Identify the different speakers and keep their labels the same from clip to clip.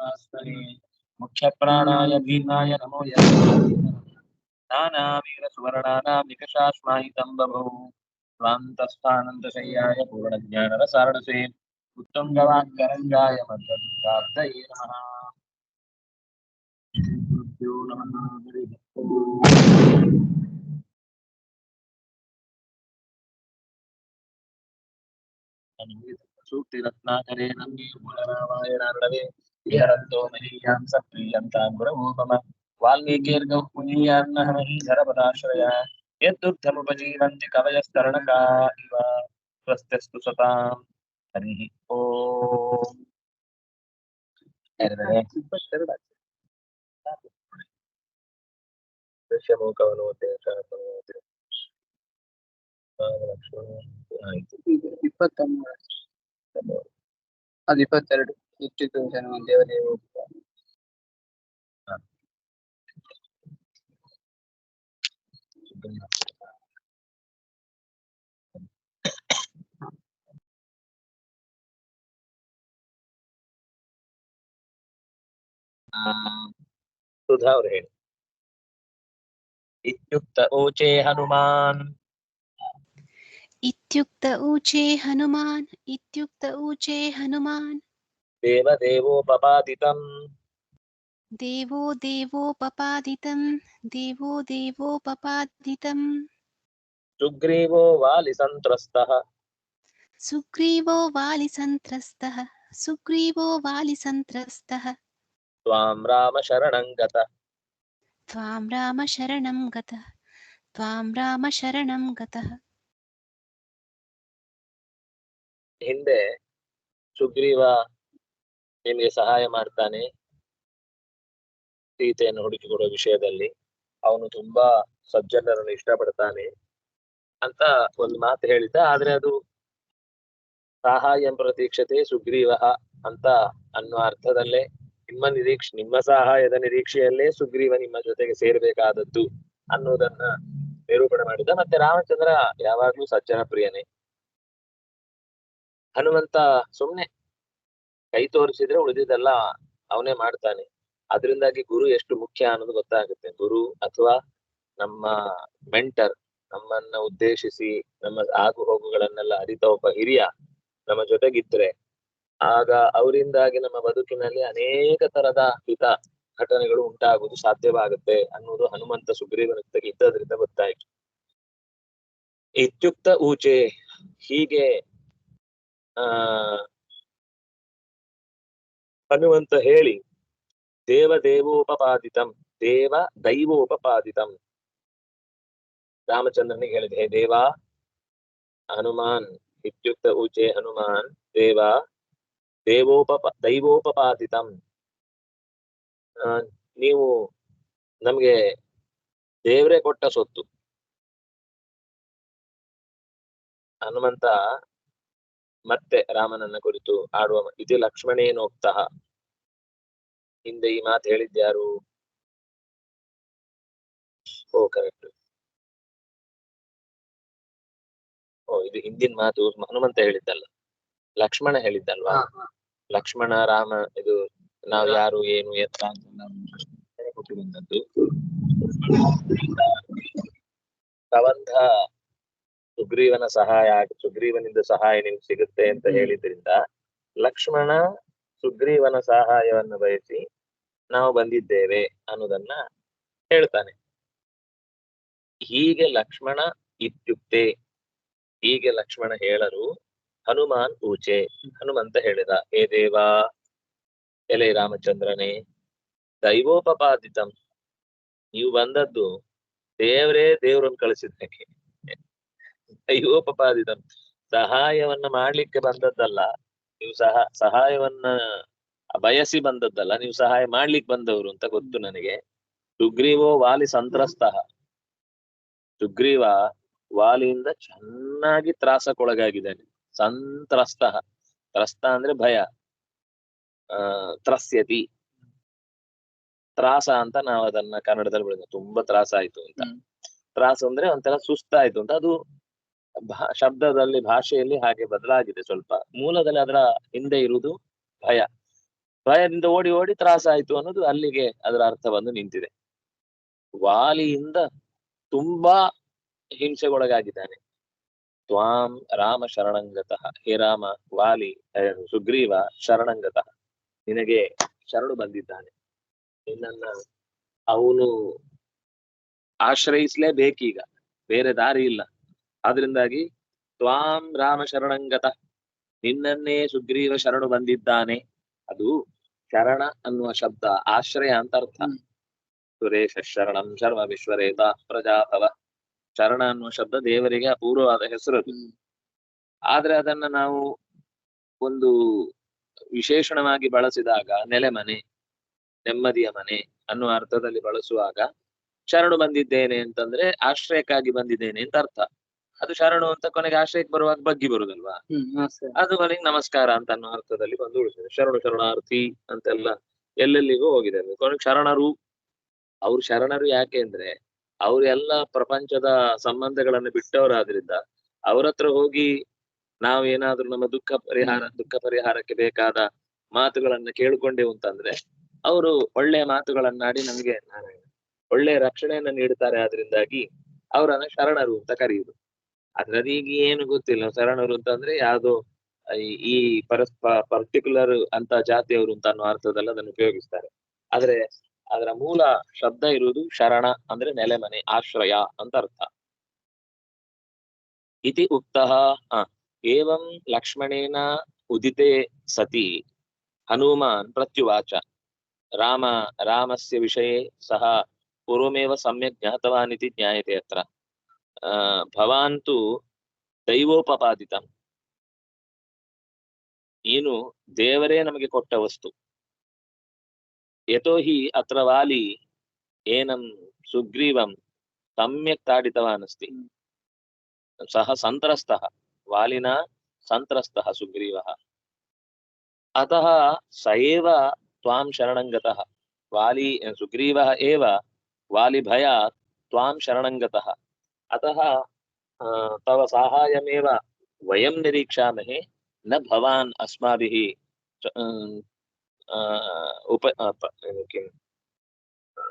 Speaker 1: ధర్మాస్తనే ముఖ్య ప్రాణాయ భీమాయ నమో నానావీర సువర్ణానాం నికషాశ్మాహితం బభౌ స్వాంతస్థానంతశయ్యాయ పూర్ణజ్ఞానరసారణసే ఉత్తంగవాంకరంగాయ మంత్రదుర్గాబ్దయే నమ గురుభ్యో నమ హరి సూక్తిరత్నాకరే నందీ మూలరామాయణ ವಿಹರಂತೋ ಮಹೀಯಾಂ ಸಪ್ರೀಯಂತಾಂ ಗುರವೋಪಮ ವಾಲ್ಮೀಕಿರ್ಗೌ ಪುನೀಯಾನ್ನಃ ಮಹೀಧರಪದಾಶ್ರಯ ಯದ್ದುಗ್ಧಮುಪಜೀವಂತಿ ಕವಯಸ್ತರಣಕಾ ಇವ ಸ್ವಸ್ತ್ಯಸ್ತು ಸತಾಂ ಹರಿ ಓಂ ಎರಡನೇ ದೃಶ್ಯಮುಖವನ್ನು ಓದ್ತೇವೆ ಲಕ್ಷ್ಮಣ ಆಯ್ತು
Speaker 2: ಇಪ್ಪತ್ತೊಂದು ಅದು ಇಪ್ಪತ್ತೆರಡು ಇಟ್ಟಿದ್ದು ಜನ ದೇವರಿಗೆ ಹೋಗ್ತಾರೆ
Speaker 1: ಆ, ಸುಧಾ ಅವ್ರು ಹೇಳಿ ಇತ್ಯುಕ್ತ ಓಚೆ ಹನುಮಾನ್
Speaker 3: इत्युक्त ऊचे हनुमान् इत्युक्त ऊचे हनुमान्
Speaker 1: దేవదేవోపపాదితం
Speaker 3: దేవో దేవోపపాదితం దేవో దేవోపపాదితం
Speaker 1: సుగ్రీవో వాలి
Speaker 3: సంత్రస్త. సుగ్రీవో వాలి సంత్రస్త
Speaker 1: సుగ్రీవో వాలి సంత్రస్త. త్వాం
Speaker 3: రామ శరణం గత. త్వాం రామ శరణం గత త్వాం
Speaker 1: రామ శరణం గత. ನಿಮಗೆ ಸಹಾಯ ಮಾಡ್ತಾನೆ. ಸೀತೆಯನ್ನು ಹುಡುಕಿಕೊಡುವ ವಿಷಯದಲ್ಲಿ ಅವನು ತುಂಬಾ ಸಜ್ಜನರನ್ನು ಇಷ್ಟಪಡ್ತಾನೆ ಅಂತ ಒಂದು ಮಾತು ಹೇಳಿದ್ದ. ಆದ್ರೆ ಅದು ಸಹಾಯ ಪ್ರತೀಕ್ಷತೆ ಸುಗ್ರೀವ ಅಂತ ಅನ್ನುವ ಅರ್ಥದಲ್ಲೇ ನಿಮ್ಮ ನಿರೀಕ್ಷೆ, ನಿಮ್ಮ ಸಹಾಯದ ನಿರೀಕ್ಷೆಯಲ್ಲೇ ಸುಗ್ರೀವ ನಿಮ್ಮ ಜೊತೆಗೆ ಸೇರ್ಬೇಕಾದದ್ದು ಅನ್ನೋದನ್ನ ನಿರೂಪಣೆ ಮಾಡಿದ ಮತ್ತೆ ರಾಮಚಂದ್ರ ಯಾವಾಗ್ಲೂ ಸಜ್ಜನ ಪ್ರಿಯನೇ. ಹನುಮಂತ ಸುಮ್ನೆ ಕೈ ತೋರಿಸಿದ್ರೆ ಉಳಿದಿದ್ದೆಲ್ಲ ಅವನೇ ಮಾಡ್ತಾನೆ. ಅದರಿಂದಾಗಿ ಗುರು ಎಷ್ಟು ಮುಖ್ಯ ಅನ್ನೋದು ಗೊತ್ತಾಗುತ್ತೆ. ಗುರು ಅಥವಾ ನಮ್ಮ ಮೆಂಟರ್ ನಮ್ಮನ್ನ ಉದ್ದೇಶಿಸಿ ನಮ್ಮ ಆಗು ಹೋಗುಗಳನ್ನೆಲ್ಲ ಅರಿತ ಒಬ್ಬ ಹಿರಿಯ ನಮ್ಮ ಜೊತೆಗಿದ್ರೆ, ಆಗ ಅವರಿಂದಾಗಿ ನಮ್ಮ ಬದುಕಿನಲ್ಲಿ ಅನೇಕ ತರದ ಹಿತ ಘಟನೆಗಳು ಉಂಟಾಗುವುದು ಸಾಧ್ಯವಾಗುತ್ತೆ ಅನ್ನೋದು ಹನುಮಂತ ಸುಗ್ರೀವನ ಜೊತೆಗೆ ಇದ್ದದ್ರಿಂದ ಗೊತ್ತಾಯ್ತು. ಇತ್ಯುಕ್ತ ಊಚೆ ಹೀಗೆ, ಆ ಹನುಮಂತ ಹೇಳಿ, ದೇವ ದೇವೋಪಪಾದಿತಂ, ದೇವ ದೈವೋಪಪಾದಿತಂ. ರಾಮಚಂದ್ರನಿಗೆ ಹೇಳಿದೆ, ಹೇ ದೇವ, ಹನುಮಾನ್, ಇತ್ಯುಕ್ತ ಊಚೆ ಹನುಮಾನ್, ದೇವ ದೇವೋಪಪ, ದೈವೋಪಪಾದಿತಂ. ನೀವು ನಮ್ಗೆ ದೇವರೇ ಕೊಟ್ಟ ಸೊತ್ತು. ಹನುಮಂತ ಮತ್ತೆ ರಾಮನನ್ನ ಕುರಿತು ಆಡುವ ಇದು ಲಕ್ಷ್ಮಣೇನೋಕ್ತಃ ಹಿಂದೆ ಈ ಮಾತು ಹೇಳಿದ್ಯಾರು ಓ ಕರೆಕ್ಟ್ ಓ ಇದು ಹಿಂದಿನ ಮಾತು ಹನುಮಂತ ಹೇಳಿದ್ದಲ್ಲ. ಲಕ್ಷ್ಮಣ ಹೇಳಿದ್ದಲ್ವಾ? ಲಕ್ಷ್ಮಣ ರಾಮ ಇದು ನಾವು ಯಾರು ಏನು ಎತ್ತ ಅಂತ ಬಂದದ್ದು. ಕವಂಧ ಸುಗ್ರೀವನ ಸಹಾಯ ಆಗಿ ಸುಗ್ರೀವನಿಂದ ಸಹಾಯ ನಿಮ್ಗೆ ಸಿಗುತ್ತೆ ಅಂತ ಹೇಳಿದ್ರಿಂದ ಲಕ್ಷ್ಮಣ ಸುಗ್ರೀವನ ಸಹಾಯವನ್ನು ಬಯಸಿ ನಾವು ಬಂದಿದ್ದೇವೆ ಅನ್ನೋದನ್ನ ಹೇಳ್ತಾನೆ. ಹೀಗೆ ಲಕ್ಷ್ಮಣ ಇತ್ಯುಕ್ತೆ. ಹೀಗೆ ಲಕ್ಷ್ಮಣ ಹೇಳಲು ಹನುಮಾನ್ ಊಚೆ. ಹನುಮಂತ ಹೇಳಿದ ಹೇ ದೇವಾ ಎಲೆ ರಾಮಚಂದ್ರನೇ ದೈವೋಪಪಾದಿತಂ. ನೀವು ಬಂದದ್ದು ದೇವರೇ ದೇವ್ರನ್ನ ಕಳಿಸಿದ್ದಕ್ಕೆ. ದೈವೋಪಪಾದಿತಂ ಸಹಾಯವನ್ನ ಮಾಡ್ಲಿಕ್ಕೆ ಬಂದದ್ದಲ್ಲ. ನೀವು ಸಹ ಸಹಾಯವನ್ನ ಬಯಸಿ ಬಂದದ್ದಲ್ಲ ನೀವು ಸಹಾಯ ಮಾಡ್ಲಿಕ್ಕೆ ಬಂದವರು ಅಂತ ಗೊತ್ತು ನನಗೆ. ಸುಗ್ರೀವೋ ವಾಲಿ ಸಂತ್ರಸ್ತ. ಸುಗ್ರೀವ ವಾಲಿಯಿಂದ ಚೆನ್ನಾಗಿ ತ್ರಾಸಕ್ಕೊಳಗಾಗಿದ್ದಾನೆ. ಸಂತ್ರಸ್ತ. ತ್ರಸ್ತ ಅಂದ್ರೆ ಭಯ. ಆ ತ್ರಸ್ಯತಿ. ತ್ರಾಸ ಅಂತ ನಾವು ಅದನ್ನ ಕನ್ನಡದಲ್ಲಿ ಬಿಡೋದು ತುಂಬಾ ತ್ರಾಸ ಆಯ್ತು ಅಂತ. ತ್ರಾಸ ಅಂದ್ರೆ ಒಂಥರ ಸುಸ್ತಾಯ್ತು ಅಂತ. ಅದು ಶಬ್ದದಲ್ಲಿ ಭಾಷೆಯಲ್ಲಿ ಹಾಗೆ ಬದಲಾಗಿದೆ ಸ್ವಲ್ಪ. ಮೂಲದಲ್ಲಿ ಅದರ ಹಿಂದೆ ಇರುವುದು ಭಯ. ಭಯದಿಂದ ಓಡಿ ಓಡಿ ತ್ರಾಸಾಯ್ತು ಅನ್ನೋದು ಅಲ್ಲಿಗೆ ಅದರ ಅರ್ಥ ಬಂದು ನಿಂತಿದೆ. ವಾಲಿಯಿಂದ ತುಂಬಾ ಹಿಂಸೆಗೊಳಗಾಗಿದ್ದಾನೆ. ತ್ವಾಂ ರಾಮ ಶರಣಂಗತಃ. ಹೇ ರಾಮ, ವಾಲಿ ಸುಗ್ರೀವ ಶರಣಂಗತಃ. ನಿನಗೆ ಶರಣು ಬಂದಿದ್ದಾನೆ. ನಿನ್ನನ್ನ ಅವನು ಆಶ್ರಯಿಸ್ಲೇಬೇಕೀಗ. ಬೇರೆ ದಾರಿ ಇಲ್ಲ. ಆದ್ರಿಂದಾಗಿ ತ್ವಾಂ ರಾಮ ಶರಣಂಗತ ನಿನ್ನನ್ನೇ ಸುಗ್ರೀವ ಶರಣು ಬಂದಿದ್ದಾನೆ ಅದು ಶರಣ ಅನ್ನುವ ಶಬ್ದ ಆಶ್ರಯ ಅಂತ ಅರ್ಥ. ಸುರೇಶ ಶರಣಂ ಶರ್ವ ವಿಶ್ವರೇತ ಪ್ರಜಾಪವ ಶರಣ ಅನ್ನುವ ಶಬ್ದ ದೇವರಿಗೆ ಅಪೂರ್ವವಾದ ಹೆಸರು ಅದು.
Speaker 2: ಹ್ಮ್.
Speaker 1: ಆದ್ರೆ ಅದನ್ನ ನಾವು ಒಂದು ವಿಶೇಷಣವಾಗಿ ಬಳಸಿದಾಗ ನೆಲೆಮನೆ ನೆಮ್ಮದಿಯ ಮನೆ ಅನ್ನುವ ಅರ್ಥದಲ್ಲಿ ಬಳಸುವಾಗ ಶರಣು ಬಂದಿದ್ದೇನೆ ಅಂತಂದ್ರೆ ಆಶ್ರಯಕ್ಕಾಗಿ ಬಂದಿದ್ದೇನೆ ಅಂತ ಅರ್ಥ ಅದು ಶರಣು ಅಂತ ಕೊನೆಗೆ ಆಶ್ರಯಕ್ಕೆ ಬರುವಾಗ ಬಗ್ಗಿ ಬರುದಲ್ವಾ? ಅದು ಕೊನೆಗೆ ನಮಸ್ಕಾರ ಅಂತ ಅನ್ನೋ ಅರ್ಥದಲ್ಲಿ ಬಂದು ಉಳಿಸಿದೆ ಶರಣು ಶರಣಾರ್ಥಿ ಅಂತೆಲ್ಲ ಎಲ್ಲೆಲ್ಲಿಗೂ ಹೋಗಿದೆ ಅದು ಕೊನೆಗೆ ಶರಣರು ಅವ್ರು ಶರಣರು ಯಾಕೆ ಅಂದ್ರೆ ಅವ್ರೆಲ್ಲ ಪ್ರಪಂಚದ ಸಂಬಂಧಗಳನ್ನು ಬಿಟ್ಟವರಾದ್ರಿಂದ ಅವ್ರ ಹತ್ರ ಹೋಗಿ ನಾವು ಏನಾದ್ರೂ ನಮ್ಮ ದುಃಖ ಪರಿಹಾರ ದುಃಖ ಪರಿಹಾರಕ್ಕೆ ಬೇಕಾದ ಮಾತುಗಳನ್ನ ಕೇಳ್ಕೊಂಡೆವು ಅಂತಂದ್ರೆ ಅವರು ಒಳ್ಳೆಯ ಮಾತುಗಳನ್ನಾಡಿ ನಮಗೆ ನಾರಾಯಣ ಒಳ್ಳೆಯ ರಕ್ಷಣೆಯನ್ನ ನೀಡುತ್ತಾರೆ. ಆದ್ರಿಂದಾಗಿ ಅವರನ್ನ ಶರಣರು ಅಂತ ಕರೆಯುವುದು ಆದ್ರೆ ಈಗ ಏನು ಗೊತ್ತಿಲ್ಲ. ಶರಣರು ಅಂತಂದ್ರೆ ಯಾವ್ದೋ ಈ- ಪರಸ್ ಪರ್ಟಿಕ್ಯುಲರ್ ಅಂತ ಜಾತಿಯವರು ಅಂತ ಅನ್ನೋ ಅರ್ಥದಲ್ಲಿ ಅದನ್ನು ಉಪಯೋಗಿಸ್ತಾರೆ. ಆದ್ರೆ ಅದರ ಮೂಲ ಶಬ್ದ ಇರುವುದು ಶರಣ ಅಂದ್ರೆ ನೆಲೆಮನೆ ಆಶ್ರಯ ಅಂತ ಅರ್ಥ. ಇತಿ ಉಕ್ತ ಏವಂ ಲಕ್ಷ್ಮಣೇನ ಉದಿತೆ ಸತಿ, ಹನುಮಾನ್ ಪ್ರತ್ಯುವಾಚ, ರಾಮ, ರಾಮಸ್ಯ ವಿಷಯ ಸಹ ಪೂರ್ವಮೇವ ಸಮ್ಯಕ್ ಜ್ಞಾತವಾನ್ ಇತಿ ಜ್ಞಾಯತೆ ಅತ್ರ. ಭವಾನ್ ತು ದೈವೋಪಪಾದಿತ. ನೀನು ದೇವರೇ ನಮಗೆ ಕೊಟ್ಟ ವಸ್ತು. ಯಥೋ ಹಿ ಅತ್ರ ವಾಲಿ ಏನಂ ಸುಗ್ರೀವಂ ಸಮ್ಯಕ್ ತಾಡಿತವಾನ್ ಅಸ್ತಿ ಸಹ ಸಂತ್ರಸ್ತಃ. ವಾಲಿನ ಸಂತ್ರಸ್ತಃ ಸುಗ್ರೀವ. ಅತ ಸೇವ ತ್ವಾಂ ಶರಣಂಗತ. ವಾಲಿ ಸುಗ್ರೀವ ಏವ ವಾಲಿ ಭಯ ತ್ವಾಂ ಶರಣಂಗತ. अतः आ, तव साहाय्यमेव वयं निरीक्षामहे न भवान् अस्माभिः च- अं, आ, उप आ, प- किम् आ,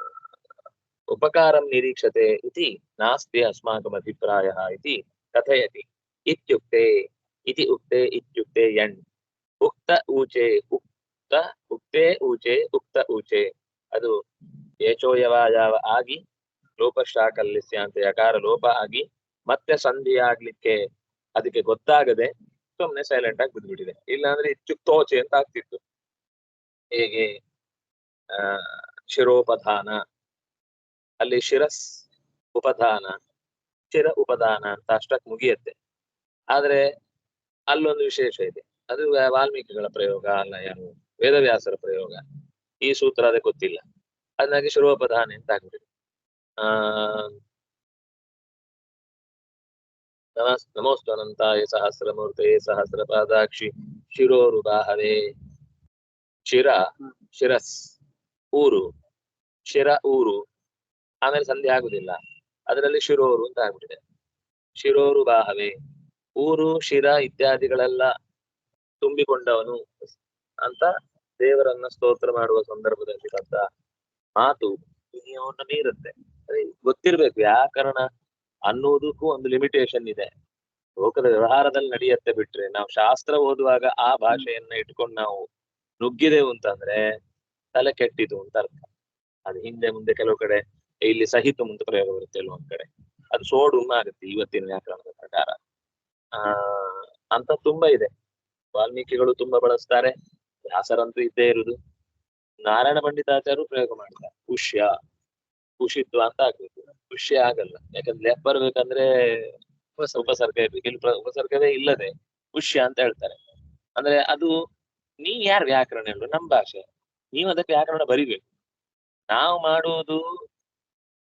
Speaker 1: उपकारं निरीक्षते इति नास्ति अस्माकम् अभिप्रायः इति कथयति इत्युक्ते इति उक्ते इत्युक्ते यण् उक्त ऊचे उक्त उक्ते ऊचे उक्त ऊचे ಅದು ಏಚೋಯವಾಯಾವ ಆಗಿ ಲೋಪಶಾಕಲ್ಯಸ್ಯ ಅಂತ ಯಕಾರ ಲೋಪ ಆಗಿ ಮತ್ತೆ ಸಂಧಿ ಆಗ್ಲಿಕ್ಕೆ ಅದಕ್ಕೆ ಗೊತ್ತಾಗದೆ ಸುಮ್ನೆ ಸೈಲೆಂಟ್ ಆಗಿ ಬಿದ್ಬಿಟ್ಟಿದೆ. ಇಲ್ಲಾಂದ್ರೆ ಇತ್ಯುಕ್ತೋಚೆ ಅಂತ ಆಗ್ತಿತ್ತು. ಹೇಗೆ? ಆ, ಶಿರೋಪಧಾನ. ಅಲ್ಲಿ ಶಿರಸ್ ಉಪಧಾನ, ಶಿರ ಉಪದಾನ ಅಂತ ಅಷ್ಟಕ್ಕೆ ಮುಗಿಯತ್ತೆ. ಆದ್ರೆ ಅಲ್ಲೊಂದು ವಿಶೇಷ ಇದೆ. ಅದು ವಾಲ್ಮೀಕಿಗಳ ಪ್ರಯೋಗ ಅಲ್ಲ ಯಾರು? ವೇದವ್ಯಾಸರ ಪ್ರಯೋಗ. ಈ ಸೂತ್ರ ಅದಕ್ಕೆ ಗೊತ್ತಿಲ್ಲ. ಅದನ್ನಾಗಿ ಶಿರೋಪಧಾನ ಅಂತ ಆಗ್ಬಿಟ್ಟಿದೆ. ನಮೋಸ್ತು ಅನಂತಾಯ ಪಾದಾಕ್ಷಿ ಶಿರೋರು ಶಿರೋರುಬಾಹವೇ ಶಿರ ಶಿರಸ್ ಊರು ಶಿರ ಊರು ಆಮೇಲೆ ಸಂಧಿ ಆಗುದಿಲ್ಲ. ಅದರಲ್ಲಿ ಶಿರೋರು ಅಂತ ಆಗ್ಬಿಟ್ಟಿದೆ. ಶಿರೋರು ಬಾಹವೇ ಊರು, ಶಿರ ಇತ್ಯಾದಿಗಳೆಲ್ಲ ತುಂಬಿಕೊಂಡವನು ಅಂತ ದೇವರನ್ನ ಸ್ತೋತ್ರ ಮಾಡುವ ಸಂದರ್ಭದಲ್ಲಿ ಬಂದ ಮಾತು ಮೀರುತ್ತೆ. ಗೊತ್ತಿರ್ಬೇಕು ವ್ಯಾಕರಣ ಅನ್ನೋದಕ್ಕೂ ಒಂದು ಲಿಮಿಟೇಷನ್ ಇದೆ. ಲೋಕದ ವ್ಯವಹಾರದಲ್ಲಿ ನಡೆಯುತ್ತೆ ಬಿಟ್ರೆ ನಾವು ಶಾಸ್ತ್ರ ಓದುವಾಗ ಆ ಭಾಷೆಯನ್ನ ಇಟ್ಕೊಂಡು ನಾವು ನುಗ್ಗಿದೆವು ಅಂತಂದ್ರೆ ತಲೆ ಕೆಟ್ಟಿತು ಅಂತ ಅರ್ಥ. ಅದು ಹಿಂದೆ ಮುಂದೆ ಕೆಲವು ಕಡೆ ಇಲ್ಲಿ ಸಹಿತ ಮುಂದೆ ಪ್ರಯೋಗ ಬರುತ್ತೆ ಒಂದ್ ಕಡೆ. ಅದು ಸೋಡು ಆಗುತ್ತೆ ಇವತ್ತಿನ ವ್ಯಾಕರಣದ ಪ್ರಕಾರ. ಆ ಅಂತ ತುಂಬಾ ಇದೆ. ವಾಲ್ಮೀಕಿಗಳು ತುಂಬಾ ಬಳಸ್ತಾರೆ. ವ್ಯಾಸರಂತೂ ಇದ್ದೇ ಇರುದು. ನಾರಾಯಣ ಪಂಡಿತಾಚಾರ್ಯರು ಪ್ರಯೋಗ ಮಾಡ್ತಾರೆ. ಪುಷ್ಯ. ಪುಷಿತ್ವ ಅಂತ ಆಗ್ಬೇಕು. ಖುಷಿ ಆಗಲ್ಲ. ಯಾಕಂದ್ರೆ ಲೆಪ್ ಬರ್ಬೇಕಂದ್ರೆ ಉಪಸರ್ಗ. ಇರ್ಬೇಕು. ಇಲ್ಲಿ ಉಪಸರ್ಗವೇ ಇಲ್ಲದೆ ಖುಷಿ ಅಂತ ಹೇಳ್ತಾರೆ. ಅಂದ್ರೆ ಅದು ನೀ ಯಾರು ವ್ಯಾಕರಣ ಹೇಳು? ನಮ್ ಭಾಷೆ. ನೀವು ಅದಕ್ಕೆ ವ್ಯಾಕರಣ ಬರಿಬೇಕು. ನಾವು ಮಾಡುವುದು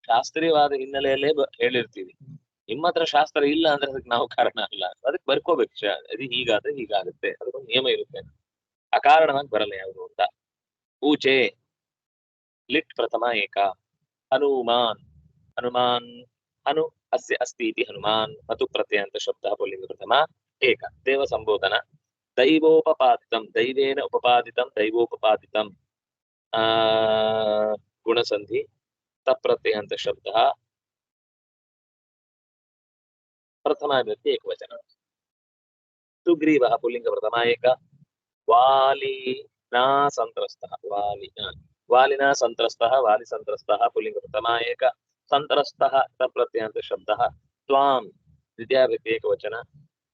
Speaker 1: ಶಾಸ್ತ್ರೀಯವಾದ ಹಿನ್ನೆಲೆಯಲ್ಲೇ ಹೇಳಿರ್ತೀವಿ. ನಿಮ್ಮ ಹತ್ರ ಶಾಸ್ತ್ರ ಇಲ್ಲ ಅಂದ್ರೆ ಅದಕ್ಕೆ ನಾವು ಕಾರಣ ಅಲ್ಲ. ಅದಕ್ಕೆ ಬರ್ಕೋಬೇಕು ಅದು ಹೀಗಾದ್ರೆ ಹೀಗಾಗುತ್ತೆ. ಅದಕ್ಕೊಂದು ನಿಯಮ ಇರುತ್ತೆ. ಅಕಾರಣವಾಗಿ ಬರಲ್ಲ ಯಾವುದು ಅಂತ. ಪೂಜೆ. ಲಿಟ್ ಪ್ರಥಮ ಏಕ. ಹನುಮಾನ್ ಹನುಮಾನ್ ಹನು ಅಸ್ಯ ಅಸ್ತಿ ಇತಿ ಹನುಮಾನ್ ಮತು ಪ್ರತ್ಯಯ ಅಂತ ಶಬ್ದ ಪುಲ್ಲಿಂಗ ಪ್ರಥಮ ಏಕ ದೇವ ಸಂಬೋಧನ ದೈವೋಪಪಾದಿತಂ ದೈವೇನ ಉಪಪಾದಿತಂ ದೈವೋಪಪಾದಿತಂ ಆ ಗುಣಸಂಧಿ ತಪ್ರತ್ಯಯ ಅಂತ ಶಬ್ದ ಪ್ರಥಮ ವಿಭಕ್ತಿ ಏಕವಚನ ಸುಗ್ರೀವ ಪುಲ್ಲಿಂಗ ಪ್ರಥಮ ಏಕ ವಾಲಿನಾ ಸಂತ್ರಸ್ತಃ ವಾಲಿನ ವಾಲಿನಾ ಸಂತ್ರಸ್ತಃ ವಾಲಿ ಸಂತ್ರಸ್ತಃ ಪುಲ್ಲಿಂಗ ಪ್ರಥಮ ಏಕ ಸಂತ್ರಸ್ತಃ ತಪ್ರತ್ಯಯ ಅಂತ ಶಬ್ದ ತ್ವಾಂ ದ್ವಿತೀಯ ವಿಭಕ್ತಿ ಏಕವಚನ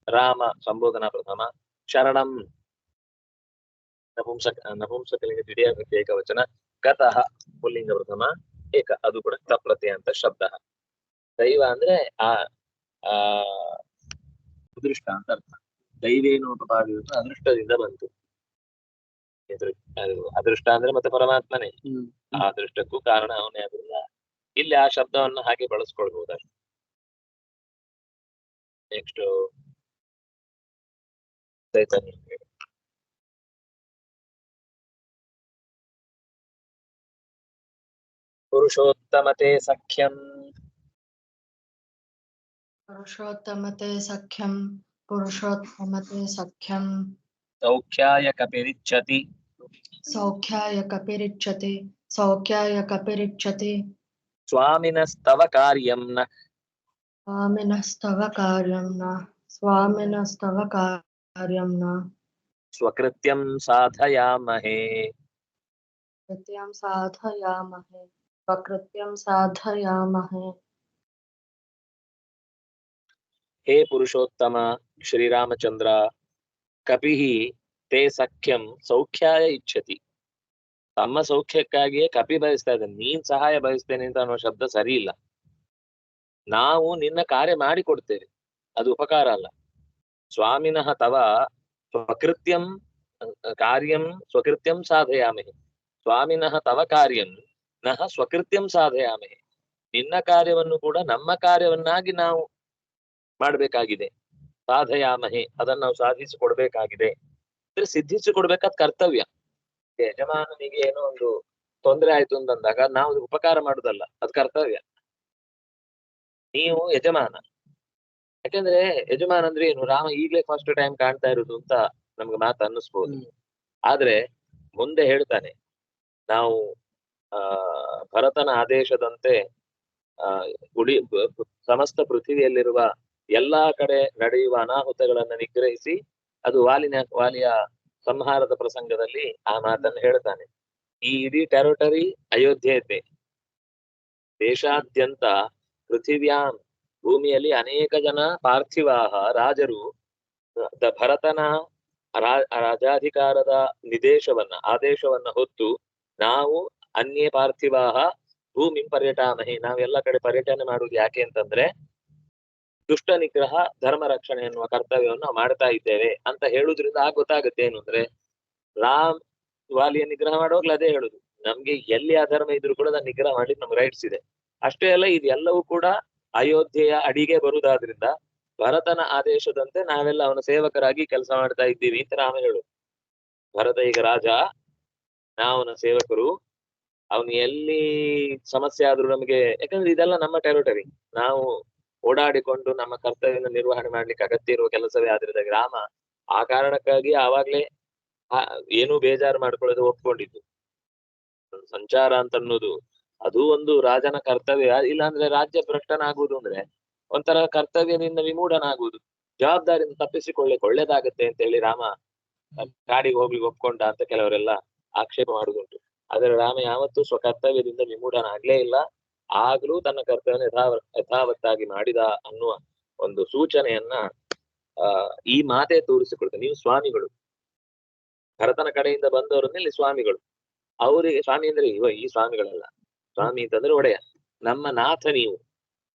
Speaker 1: ರಾಮ ಸಂಬೋಧನಾ ಪ್ರಥಮ ಶರಣಂ ನಪುಂಸಕ ನಪುಂಸಕಲಿಂಗ ದ್ವಿತೀಯ ವಿಭಕ್ತಿ ಏಕವಚನ ಗತಃ ಪುಲ್ಲಿಂಗ ಪ್ರಥಮ ಏಕ ಅದು ಕೂಡ ತಪ್ರತ್ಯಯ ಅಂತ ಶಬ್ದ ದೈವ ಅಂದ್ರೆ ಆ ಆ ಅದೃಷ್ಟ ಅಂತ ಅರ್ಥ ದೈವೇನೋಪಪಾದಿತ ಅದೃಷ್ಟದಿಂದ ಬಂತು ಅದು ಅದೃಷ್ಟ ಅಂದ್ರೆ ಮತ್ತೆ ಪರಮಾತ್ಮನೇ. ಆ ಅದೃಷ್ಟಕ್ಕೂ ಕಾರಣ ಅವನೇ ಅದನ್ನ ಇಲ್ಲಿ ಆ ಶಬ್ದವನ್ನು ಹಾಗೆ ಬಳಸ್ಕೊಳ್ಬಹುದು ನೆಕ್ಸ್ಟ್ ಚೈತನ್ಯ ಸಖ್ಯಂ. ಪುರುಷೋತ್ತಮತೆ ಸಖ್ಯಂ
Speaker 4: ಪುರುಷೋತ್ತಮತೆ ಸಖ್ಯಂ.
Speaker 1: ಸೌಖ್ಯಾಯ ಕಪಿರಿಚ್ಛತಿ.
Speaker 4: सौख्याय कपिरिच्छते सौख्याय कपिरिच्छते।
Speaker 1: स्वामिनस्तव कार्यं न
Speaker 4: स्वामिनस्तव कार्यं न स्वामिनस्तव कार्यं न
Speaker 1: स्वकृत्यं साधयामहे।
Speaker 4: कृत्यं साधयामहे स्वकृत्यं साधयामहे।
Speaker 1: हे पुरुषोत्तम श्रीरामचन्द्र कपिः ತೇ ಸಖ್ಯಂ ಸೌಖ್ಯಾಯ ಇಚ್ಛತಿ. ತಮ್ಮ ಸೌಖ್ಯಕ್ಕಾಗಿಯೇ ಕಪಿ ಬಯಸ್ತಾ ಇದ್ದಾನೆ. ನೀನ್ ಸಹಾಯ ಬಯಸ್ತೇನೆ ಅಂತ ಅನ್ನೋ ಶಬ್ದ ಸರಿ ಇಲ್ಲ. ನಾವು ನಿನ್ನ ಕಾರ್ಯ ಮಾಡಿಕೊಡ್ತೇವೆ. ಅದು ಉಪಕಾರ ಅಲ್ಲ. ಸ್ವಾಮಿನಃ ತವ ಸ್ವಕೃತ್ಯಂ, ಕಾರ್ಯಂ ಸ್ವಕೃತ್ಯಂ ಸಾಧಯಾಮಹೆ. ಸ್ವಾಮಿನಃ ತವ ಕಾರ್ಯಂ ನಹ ಸ್ವಕೃತ್ಯಂ ಸಾಧಯಾಮಹೆ. ನಿನ್ನ ಕಾರ್ಯವನ್ನು ಕೂಡ ನಮ್ಮ ಕಾರ್ಯವನ್ನಾಗಿ ನಾವು ಮಾಡಬೇಕಾಗಿದೆ. ಸಾಧಯಾಮಹೆ, ಅದನ್ನು ನಾವು ಸಾಧಿಸಿಕೊಡ್ಬೇಕಾಗಿದೆ. ಸಿದ್ಧಿಸಿಕೊಡ್ಬೇಕಾದ ಕರ್ತವ್ಯ. ಯಜಮಾನನಿಗೆ ಏನೋ ಒಂದು ತೊಂದರೆ ಆಯ್ತು ಅಂತಂದಾಗ ನಾವು ಉಪಕಾರ ಮಾಡುದಲ್ಲ ಅದ್ ಕರ್ತವ್ಯ. ನೀವು ಯಜಮಾನ. ಯಾಕಂದ್ರೆ ಯಜಮಾನ ಅಂದ್ರೆ ಏನು? ರಾಮ ಈಗ್ಲೇ ಫಸ್ಟ್ ಟೈಮ್ ಕಾಣ್ತಾ ಇರುದು ಅಂತ ನಮ್ಗೆ ಮಾತು ಅನ್ನಿಸ್ಬೋದು. ಆದ್ರೆ ಮುಂದೆ ಹೇಳ್ತಾನೆ ನಾವು ಆ ಭರತನ ಆದೇಶದಂತೆ ಆ ಬ- ಸಮಸ್ತ ಪೃಥ್ವಿಯಲ್ಲಿರುವ ಎಲ್ಲಾ ಕಡೆ ನಡೆಯುವ ಅನಾಹುತಗಳನ್ನ ನಿಗ್ರಹಿಸಿ ಅದು ವಾಲಿನ, ವಾಲಿಯ ಸಂಹಾರದ ಪ್ರಸಂಗದಲ್ಲಿ ಆ ಮಾತನ್ನು ಹೇಳ್ತಾನೆ. ಈ ಇಡೀ ಟೆರಿಟರಿ ಅಯೋಧ್ಯೆಯದ್ದೇ. ದೇಶಾದ್ಯಂತ ಪೃಥಿವ್ಯಾಂ ಭೂಮಿಯಲ್ಲಿ ಅನೇಕ ಜನ ಪಾರ್ಥಿವಾಹ ರಾಜರು, ದ- ಭರತನ ರಾಜಾಧಿಕಾರದ ನಿದೇಶವನ್ನ, ಆದೇಶವನ್ನ ಹೊತ್ತು ನಾವು ಅನ್ಯೇ ಪಾರ್ಥಿವಾಹ ಭೂಮಿ ಪರ್ಯಟಾಮಹಿ, ನಾವೆಲ್ಲ ಕಡೆ ಪರ್ಯಟನೆ ಮಾಡುವುದು ಯಾಕೆ ಅಂತಂದ್ರೆ ದುಷ್ಟ ನಿಗ್ರಹ, ಧರ್ಮ ರಕ್ಷಣೆ ಎನ್ನುವ ಕರ್ತವ್ಯವನ್ನು ಮಾಡ್ತಾ ಇದ್ದೇವೆ ಅಂತ ಹೇಳುದ್ರಿಂದ ಆ ಗೊತ್ತಾಗುತ್ತೆ ಏನು ಅಂದ್ರೆ, ರಾಮ್ ವಾಲಿಯ ನಿಗ್ರಹ ಮಾಡುವಾಗ್ಲೂ ಅದೇ ಹೇಳುದು. ನಮ್ಗೆ ಎಲ್ಲಿ ಅಧರ್ಮ ಇದ್ರು ಕೂಡ ಅದನ್ನ ನಿಗ್ರಹ ಮಾಡಿ ನಮ್ಗೆ ರೈಟ್ಸ್ ಇದೆ. ಅಷ್ಟೇ ಅಲ್ಲ ಇದೆಲ್ಲವೂ ಕೂಡ ಅಯೋಧ್ಯೆಯ ಅಡಿಗೆ ಬರುವುದಾದ್ರಿಂದ ಭರತನ ಆದೇಶದಂತೆ ನಾವೆಲ್ಲ ಅವನ ಸೇವಕರಾಗಿ ಕೆಲಸ ಮಾಡ್ತಾ ಇದ್ದೀವಿ ಅಂತ ರಾಮ ಹೇಳು ಭರತ ಈಗ ರಾಜ, ನಾವು ಅವನ ಸೇವಕರು. ಅವನು ಎಲ್ಲಿ ಸಮಸ್ಯೆ ಆದ್ರೂ ನಮಗೆ, ಯಾಕಂದ್ರೆ ಇದೆಲ್ಲ ನಮ್ಮ ಟೆರಿಟರಿ ನಾವು ಓಡಾಡಿಕೊಂಡು ನಮ್ಮ ಕರ್ತವ್ಯವನ್ನು ನಿರ್ವಹಣೆ ಮಾಡ್ಲಿಕ್ಕೆ ಅಗತ್ಯ ಇರುವ ಕೆಲಸವೇ ಆದ್ರಿಂದ ಗ್ರಾಮ. ಆ ಕಾರಣಕ್ಕಾಗಿ ಆವಾಗ್ಲೇ ಏನು ಬೇಜಾರು ಮಾಡ್ಕೊಳ್ಳೋದು ಒಪ್ಕೊಂಡಿದ್ದು ಸಂಚಾರ ಅಂತ ಅನ್ನೋದು, ಅದು ಒಂದು ರಾಜನ ಕರ್ತವ್ಯ. ಇಲ್ಲಾಂದ್ರೆ ರಾಜ್ಯ ಭ್ರಷ್ಟನಾಗುವುದು ಅಂದ್ರೆ ಒಂಥರ ಕರ್ತವ್ಯದಿಂದ ವಿಮೂಢನಾಗುವುದು. ಜವಾಬ್ದಾರಿಯಿಂದ ತಪ್ಪಿಸಿಕೊಳ್ಳಿಕ್ಕೆ ಒಳ್ಳೇದಾಗುತ್ತೆ ಅಂತ ಹೇಳಿ ರಾಮ ಕಾಡಿಗೆ ಹೋಗ್ಲಿಕ್ಕೆ ಒಪ್ಕೊಂಡ ಅಂತ ಕೆಲವರೆಲ್ಲ ಆಕ್ಷೇಪ ಮಾಡುದುಂಟು ಆದರೆ ರಾಮ ಯಾವತ್ತೂ ಸ್ವಕರ್ತವ್ಯದಿಂದ ವಿಮೂಢನಾಗ್ಲೇ ಇಲ್ಲ. ಆಗ್ಲೂ ತನ್ನ ಕರ್ತವ್ಯ ಯಥಾವ ಯಥಾವತ್ತಾಗಿ ಮಾಡಿದ ಅನ್ನುವ ಒಂದು ಸೂಚನೆಯನ್ನ, ಆ, ಈ ಮಾತೆ ತೋರಿಸಿಕೊಡುತ್ತೆ. ನೀವು ಸ್ವಾಮಿಗಳು. ಭರತನ ಕಡೆಯಿಂದ ಬಂದವರನ್ನ ಇಲ್ಲಿ ಸ್ವಾಮಿಗಳು. ಅವರಿಗೆ ಸ್ವಾಮಿ ಅಂದ್ರೆ ಇವ ಈ ಸ್ವಾಮಿಗಳಲ್ಲ. ಸ್ವಾಮಿ ಅಂತಂದ್ರೆ ಒಡೆಯ. ನಮ್ಮ ನಾಥ ನೀವು.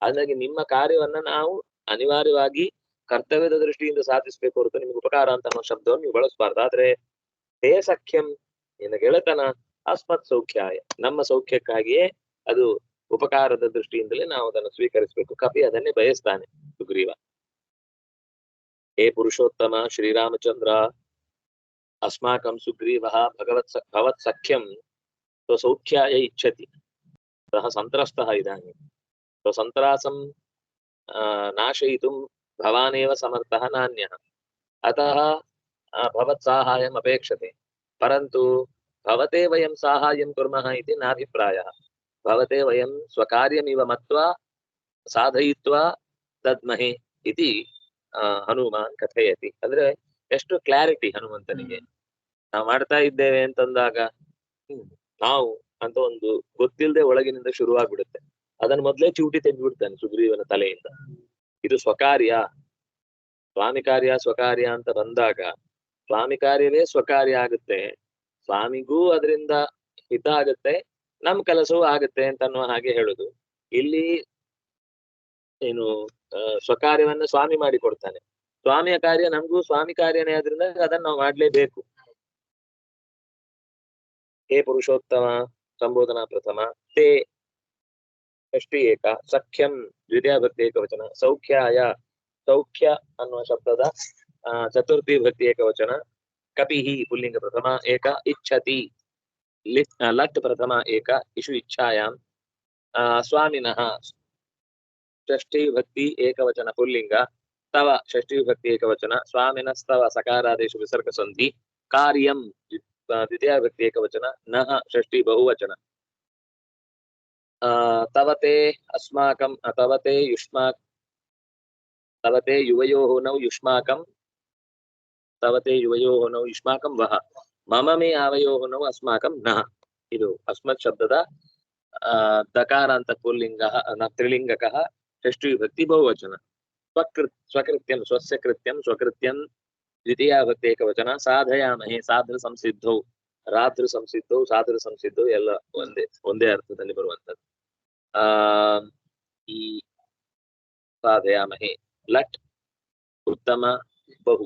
Speaker 1: ಹಾಗಾಗಿ ನಿಮ್ಮ ಕಾರ್ಯವನ್ನ ನಾವು ಅನಿವಾರ್ಯವಾಗಿ ಕರ್ತವ್ಯದ ದೃಷ್ಟಿಯಿಂದ ಸಾಧಿಸ್ಬೇಕು ಹೊರತು ನಿಮ್ಗೆ ಉಪಕಾರ ಅಂತ ಅನ್ನೋ ಶಬ್ದವನ್ನು ನೀವು ಬಳಸಬಾರ್ದು. ಆದ್ರೆ, ಹೇ ಸಖ್ಯಂ, ನಿನ್ನ ಗೆಳೆತನ, ಅಸ್ಮತ್ ಸೌಖ್ಯಾಯ. ನಮ್ಮ ಸೌಖ್ಯಕ್ಕಾಗಿಯೇ ಅದು ಉಪಕಾರದ ದೃಷ್ಟಿಯಿಂದಲೇ ನಾವು ಅದನ್ನು ಸ್ವೀಕರಿಸಬೇಕು. ಕಪಿ ಅದನ್ನೇ ಬಯಸ್ತಾನೆ ಸುಗ್ರೀವ. ಹೇ ಪುರುಷೋತ್ತಮ ಶ್ರೀರಾಮಚಂದ್ರ. ಅಸ್ಮಾಕಂ ಸುಗ್ರೀವ ಭಗವತ್ ಸ- ಭವತ್ ಸಖ್ಯಂ ಸ್ವಸೌಖ್ಯಾಯ ಇಚ್ಛತಿ. ಸಹ ಸಂತ್ರಸ್ತಃ ಇದಾನಿ. ಸ್ವಸಂತ್ರಾಸಂ ಆ, ನಾಶಯಿತುಂ ಭವಾನೇವ ಸಮರ್ಥಃ ನಾನ್ಯಃ ಅತಃ ಆ, ಭವತ್ ಸಾಹಾಯಂ ಅಪೇಕ್ಷತೆ. ಪರಂತು ಭವತೆ ವಯಂ ಸಾಹಾಯಂ ಕುರ್ಮಃ ಇತಿ ನಾಭಿಪ್ರಾಯಃ. ಭವತೆ ವಯಂ ಸ್ವಕಾರ್ಯಮಿವ ಮತ್ವಾ ಸಾಧಯಿತ್ವ ದದ್ಮಹೆ ಇತಿ ಹನುಮಾನ್ ಕಥಯತಿ ಅಂದ್ರೆ ಎಷ್ಟು ಕ್ಲಾರಿಟಿ ಹನುಮಂತನಿಗೆ. ನಾವು ಮಾಡ್ತಾ ಇದ್ದೇವೆ ಅಂತಂದಾಗ ಹ್ಮ್ ನಾವು ಅಂತ ಒಂದು ಗೊತ್ತಿಲ್ಲದೆ ಒಳಗಿನಿಂದ ಶುರುವಾಗ್ಬಿಡುತ್ತೆ. ಅದನ್ನ ಮೊದ್ಲೇ ಚೂಟಿ ತೆಗೆದ್ಬಿಡ್ತಾನೆ ಸುಗ್ರೀವನ ತಲೆಯಿಂದ. ಇದು ಸ್ವಕಾರ್ಯ. ಸ್ವಾಮಿ ಕಾರ್ಯ ಸ್ವಕಾರ್ಯ ಅಂತ ಬಂದಾಗ ಸ್ವಾಮಿ ಕಾರ್ಯವೇ ಸ್ವಕಾರ್ಯ ಆಗುತ್ತೆ. ಸ್ವಾಮಿಗೂ ಅದರಿಂದ ಹಿತ ಆಗುತ್ತೆ. ನಮ್ ಕೆಲಸವೂ ಆಗುತ್ತೆ ಅಂತ ಅನ್ನುವ ಹಾಗೆ ಹೇಳುದು. ಇಲ್ಲಿ ಏನು ಸ್ವಕಾರ್ಯವನ್ನು ಸ್ವಾಮಿ ಮಾಡಿ ಕೊಡ್ತಾನೆ ಸ್ವಾಮಿಯ ಕಾರ್ಯ ನಮಗೂ ಸ್ವಾಮಿ ಕಾರ್ಯನೇ ಆದ್ರಿಂದ ಅದನ್ನ ನಾವು ಮಾಡ್ಲೇಬೇಕು. ಹೇ ಪುರುಷೋತ್ತಮ, ಸಂಬೋಧನಾ ಪ್ರಥಮ, ತೇ ಷಷ್ಟಿ ಏಕ, ಸಖ್ಯಂ ದ್ವಿತೀಯ ಭಕ್ತಿ ಏಕವಚನ, ಸೌಖ್ಯಾಯ, ಸೌಖ್ಯ ಅನ್ನುವ ಶಬ್ದದ ಚತುರ್ಥಿ ಭಕ್ತಿ ಏಕವಚನ, ಕಪಿಹಿ ಪುಲ್ಲಿಂಗ ಪ್ರಥಮ, ಏಕ, ಇಚ್ಛತಿ. ಲಿಟ್ ಆ, ಲಟ್ ಪ್ರಥಮ ಏಕ ಇಷು ಇಚ್ಛಾಯಾಂ ಆ, ಸ್ವಾಮಿನಃ ಷಷ್ಠಿ ಭಕ್ತಿ ಏಕವಚನ ಪುಲ್ಲಿಂಗ ತವ ಷಷ್ಠಿ ಭಕ್ತಿ ಏಕವಚನ ಸ್ವಾಮಿನಸ್ತವ ಸಕಾರಾದೇಶು ವಿಸರ್ಗ ಸಂಧಿ ಕಾರ್ಯಂ ದ್ವಿ- ಆ, ದ್ವಿತೀಯ ಭಕ್ತಿ ಏಕವಚನ ನಃ ಷಷ್ಠಿ ಬಹುವಚನ ಆ, ತವತೆ ಅಸ್ಮಾಕಂ ಆ, ತವತೆ ಯುಷ್ಮಾ ತವತೆ ಯುವಯೋಃ ನೌ ಮಮ ಮೇ ಆವಯೋಃ ನೌ ಅಸ್ಮಾಕಂ ನ ಇದು ಅಸ್ಮತ್ ಶಬ್ದದ ಆ, ದಕಾರಾಂತ ಪುಲ್ಲಿಂಗ ತ್ರಿಲಿಂಗಕ ಷಷ್ಠಿ ವಿಭಕ್ತಿ ಬಹುವಚನ ಸ್ವಕೃತ್ ಸ್ವಕೃತ್ಯಂ ಸ್ವಸ್ಯ ಕೃತ್ಯಂ ಸ್ವಕೃತ್ಯಂ ದ್ವಿತೀಯ ವಿಭಕ್ತಿ ಏಕವಚನ ಸಾಧಯಾಮಹೆ ಸಾಧೃ ಸಂಸಿದ್ಧೌ ರಾತೃ ಸಂಸಿದ್ಧೌ ಸಾಧೃ ಸಂಸಿದ್ಧೌ ಎಲ್ಲ ಒಂದೇ ಒಂದೇ ಅರ್ಥದಲ್ಲಿ ಬರುವಂತದ್ದು ಆ ಈ ಸಾಧಯಾಮಹೆ ಲಟ್ ಉತ್ತಮ ಬಹು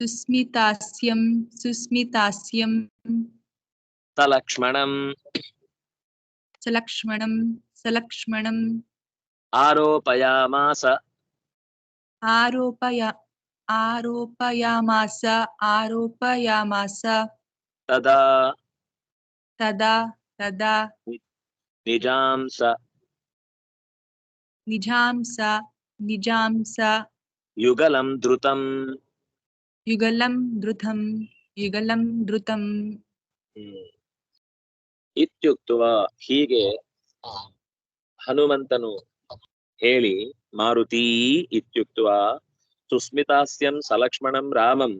Speaker 5: సుస్మితాస్యం సుస్మితాస్యం.
Speaker 1: సలక్ష్మణం.
Speaker 5: సలక్ష్మణం సలక్ష్మణం.
Speaker 1: ఆరోపయామాస.
Speaker 5: ఆరోపయ ఆరోపయామాస ఆరోపయామాస.
Speaker 1: తదా.
Speaker 5: తదా తదా.
Speaker 1: నిజాంస.
Speaker 5: నిజాంస నిజాంస.
Speaker 1: యుగలం ధృతం.
Speaker 5: युगलं द्रुतं युगलं द्रुतं
Speaker 1: ಹ್ಮ್. ಇತ್ಯುಕ್ತವ ಹೀಗೆ ಹನುಮಂತನು ಹೇಳಿ ಮಾರುತಿ ಇತ್ಯುಕ್ತವ ಸುಸ್ಮಿತಾಸ್ಯಂ ಸಲಕ್ಷ್ಮಣಂ ರಾಮಂ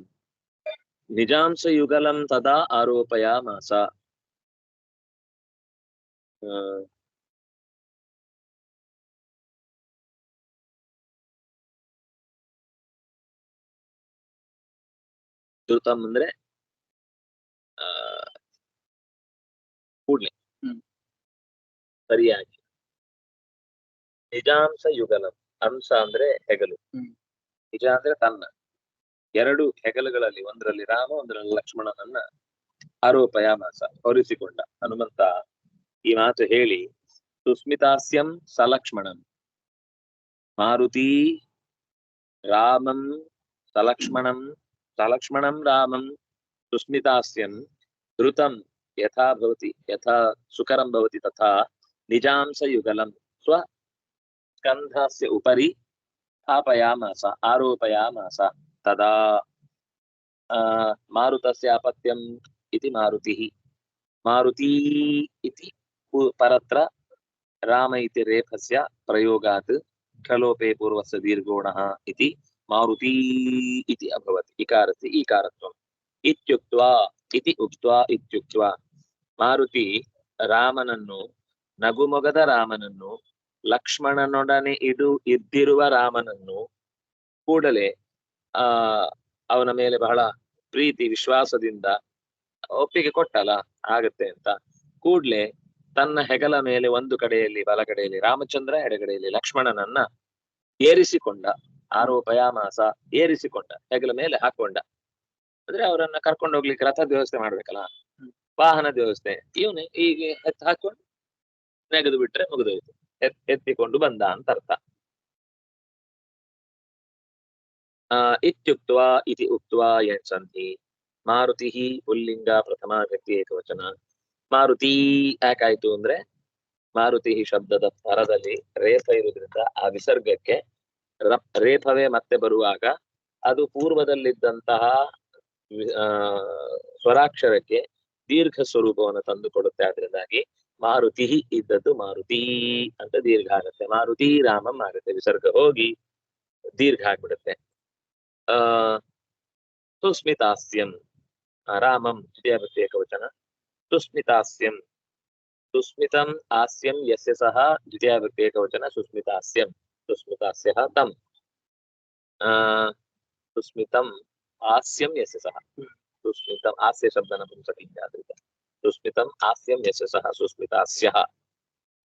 Speaker 1: ನಿಜಾಂಶ ಯುಗಲಂ ತದಾ ಆರೋಪಯಾಮಾಸ ಆ, ಧೃತಂ ಅಂದ್ರೆ ಕೂಡ್ಲೆ ಸರಿಯಾಗಿ. ನಿಜಾಂಶ ಯುಗಲಂ ಅಂಶ ಅಂದ್ರೆ ಹೆಗಲು. ನಿಜ ಅಂದ್ರೆ ತನ್ನ. ಎರಡು ಹೆಗಲುಗಳಲ್ಲಿ ಒಂದರಲ್ಲಿ ರಾಮ ಒಂದರಲ್ಲಿ ಲಕ್ಷ್ಮಣನನ್ನ ಆರೋಪಯಾಮಾಸ ಹೊರಿಸಿಕೊಂಡ. ಹನುಮಂತ ಈ ಮಾತು ಹೇಳಿ ಸುಸ್ಮಿತಾಸ್ಯಂ ಸಲಕ್ಷ್ಮಣಂ. ಮಾರುತಿ ರಾಮಂ ಸಲಕ್ಷ್ಮಣಂ सलक्ष्मणं रामं सुस्मितास्यं धुत यथा भवति, यथा सुकरं भवति तथा निजांशयुगलं स्व उपरि स्थापयामास, आरोपयामास तदा मारुतस्य अपत्यम् इति मारुतिः। मारुती इति परत्र राम इति रेफस्य प्रयोगात् खलोपे पूर्वस्य दीर्घोणः इति ಮಾರುತಿ ಇತಿ ಅಭವತ್ ಇಕಾರಸ್ಯ ಈಕಾರತ್ವ ಇತ್ಯುಕ್ತ ಇತಿ ಉಕ್ತ ಇತ್ಯುಕ್ತ ಮಾರುತಿ ರಾಮನನ್ನು ನಗುಮೊಗದ ರಾಮನನ್ನು ಲಕ್ಷ್ಮಣನೊಡನೆ ಇಡು ಇದ್ದಿರುವ ರಾಮನನ್ನು ಕೂಡಲೇ, ಆ, ಅವನ ಮೇಲೆ ಬಹಳ ಪ್ರೀತಿ, ವಿಶ್ವಾಸದಿಂದ ಒಪ್ಪಿಗೆ ಕೊಟ್ಟಲ್ಲ, ಆಗತ್ತೆ ಅಂತ. ಕೂಡ್ಲೆ, ತನ್ನ ಹೆಗಲ ಮೇಲೆ ಒಂದು ಕಡೆಯಲ್ಲಿ, ಬಲಗಡೆಯಲ್ಲಿ ರಾಮಚಂದ್ರ, ಎಡಗಡೆಯಲ್ಲಿ ಲಕ್ಷ್ಮಣನನ್ನ ಏರಿಸಿಕೊಂಡ ಆರೋಪಯಾಮಾಸ ಏರಿಸಿಕೊಂಡ ಹೆಗಲ ಮೇಲೆ ಹಾಕೊಂಡ. ಅಂದ್ರೆ ಅವರನ್ನ ಕರ್ಕೊಂಡು ಹೋಗ್ಲಿಕ್ಕೆ ರಥದ ವ್ಯವಸ್ಥೆ ಮಾಡ್ಬೇಕಲ್ಲ? ವಾಹನದ ವ್ಯವಸ್ಥೆ. ಇವನು ಈಗ ಎತ್ತ ಹಾಕೊಂಡು ನೆಗೆದು ಬಿಟ್ರೆ ಮುಗಿದೋಯ್ತು. ಎತ್ ಎತ್ತಿಕೊಂಡು ಬಂದ ಅಂತ ಅರ್ಥ. ಆ ಇತ್ಯುಕ್ತ್ವಾ ಇತಿ ಏನ್ ಸಂಧಿ. ಮಾರುತಿ ಪುಲ್ಲಿಂಗ ಪ್ರಥಮ ವ್ಯಕ್ತಿ ಏಕವಚನ. ಮಾರುತಿ ಯಾಕಾಯ್ತು ಅಂದ್ರೆ ಮಾರುತಿ ಶಬ್ದದ ಪರದಲ್ಲಿ ರೇಪ ಇರುವುದರಿಂದ ಆ ವಿಸರ್ಗಕ್ಕೆ ರೇಫವೇ ಮತ್ತೆ ಬರುವಾಗ ಅದು ಪೂರ್ವದಲ್ಲಿದ್ದಂತಹ ಸ್ವರಾಕ್ಷರಕ್ಕೆ ದೀರ್ಘ ಸ್ವರೂಪವನ್ನು ತಂದು ಕೊಡುತ್ತೆ ಆದ್ರಿಂದಾಗಿ ಮಾರುತಿ ಇದ್ದದ್ದು ಮಾರುತಿ ಅಂತ ದೀರ್ಘ ಆಗುತ್ತೆ. ಮಾರುತಿ ರಾಮಂ ಆಗುತ್ತೆ. ವಿಸರ್ಗ ಹೋಗಿ ದೀರ್ಘ ಆಗ್ಬಿಡುತ್ತೆ. ಆ, ಸುಸ್ಮಿತಾಸ್ಯಂ. ರಾಮಂ ದ್ವಿತೀಯ ಏಕವಚನ ಸುಸ್ಮಿತಾಸ್ಯಂ. ಸುಸ್ಮಿತಂ ಹಾಸ್ಯಂ ಯಸ್ಯ ಸಹ ದ್ವಿತೀಯ ಏಕವಚನ ಸುಸ್ಮಿತಾಸ್ಯಂ. ಸುಸ್ಮಿತಾಸ್ಯ ತಂ ಆ ಸುಸ್ಮಿತಂ ಹಾಸ್ಯಂ ಯಸ್ಯ ಸಹ ಸುಸ್ಮಿತಂ ಹಾಸ್ಯ ಶಬ್ದನ ಪುಂಸಕಲಿಂಗ ಆದ್ರಿಂದ ಸುಸ್ಮಿತಂ ಹಾಸ್ಯಂ ಯಸ್ಯ ಸಹ ಸುಸ್ಮಿತಾಸ್ಯ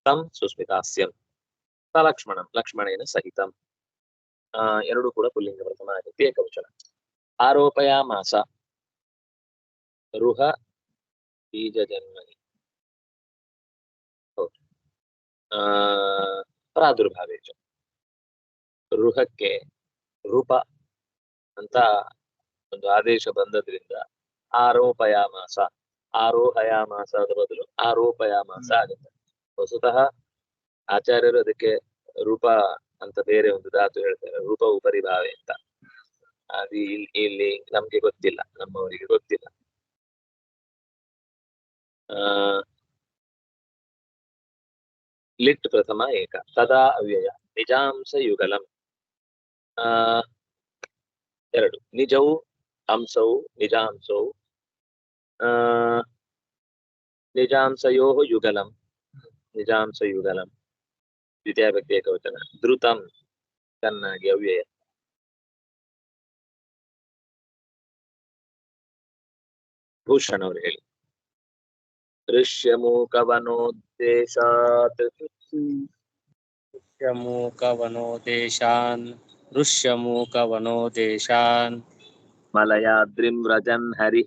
Speaker 1: ತಂ ಸುಸ್ಮಿತಾಸ್ಯಂ ಸ ಲಕ್ಷ್ಮಣಂ ಲಕ್ಷ್ಮಣೇನ ಸಹಿತಂ ಆ ಎರಡು ಕೂಡ ಪುಲ್ಲಿಂಗ ಪ್ರಥಮ ಆಗುತ್ತೆ ಏಕವಚನ. ಆರೋಪಯಾಮಾಸ. ರುಹ ಬೀಜಜನ್ಮನಿ. ಹೌದು. ಆ ರುಹಕ್ಕೆ ರೂಪ ಅಂತ ಒಂದು ಆದೇಶ ಬಂದದ್ರಿಂದ ಆರೋಪಯಾಮಾಸ, ಆರೋಹಯಾಮಾಸ ಅದ ಬದಲು ಆರೋಪಯಾಮಾಸ ಆಗುತ್ತೆ. ವಸ್ತುತಃ ಆಚಾರ್ಯರು ಅದಕ್ಕೆ ರೂಪ ಅಂತ ಬೇರೆ ಒಂದು ಧಾತು ಹೇಳ್ತಾರೆ, ರೂಪ ಉಪರಿಭಾವೆ ಅಂತ. ಅದು ಇಲ್ಲಿ ಇಲ್ಲಿ ನಮ್ಗೆ ಗೊತ್ತಿಲ್ಲ, ನಮ್ಮವರಿಗೆ ಗೊತ್ತಿಲ್ಲ. ಲಿಟ್ ಪ್ರಥಮ ಏಕ, ತದಾ ಅವ್ಯಯ ನಿಜಾಂಶ ಯುಗಲಂ. ಎರಡು. ನಿಜೌ ಅಂಶೌ ನಿಜಾಂಶೌ ಆ, ನಿಜಾಂಶಯೋ ಯುಗಲಂ. ನಿಜಾಂಶ ಯುಗಲಂ ದ್ವಿತೀಯ ವ್ಯಕ್ತಿ ಏಕವಚನ ಧೃತಂ ಚೆನ್ನಾಗಿ ಅವ್ಯಯ. ಭೂಷಣ್ ಅವರು ಹೇಳಿ ಋಷ್ಯಮೂಕವನೋದ್ದೇಶಾತ್
Speaker 6: ऋष्यमूकवनो देशान्
Speaker 1: मलयाद्रिं व्रजन् हरि।